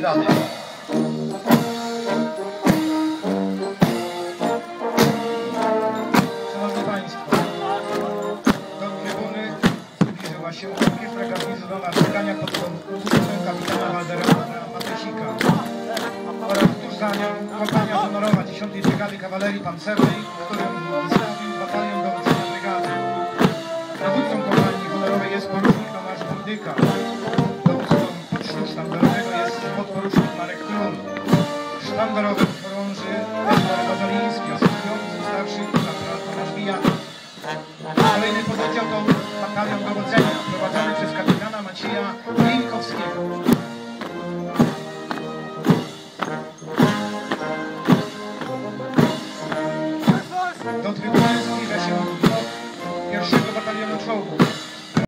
do defilady. Szanowni Państwo, do trybuny zbliżyła się orkiestra garnizonowa spotkania pod dowództwem kapitana Waldemara Matysika oraz tuż za nią kompania honorowa 10 Brygady Kawalerii Pancernej, którym podporucznik Marek Trun. Sztandarowym chorąży Edward Bazaliński, asystujący starszy kapral Tomasz Bijany. Kolejny pododdział to batalion dowodzenia prowadzony przez kapitana Macieja Linkowskiego. Do trybuny zbliża się pierwszego batalionu czołgów.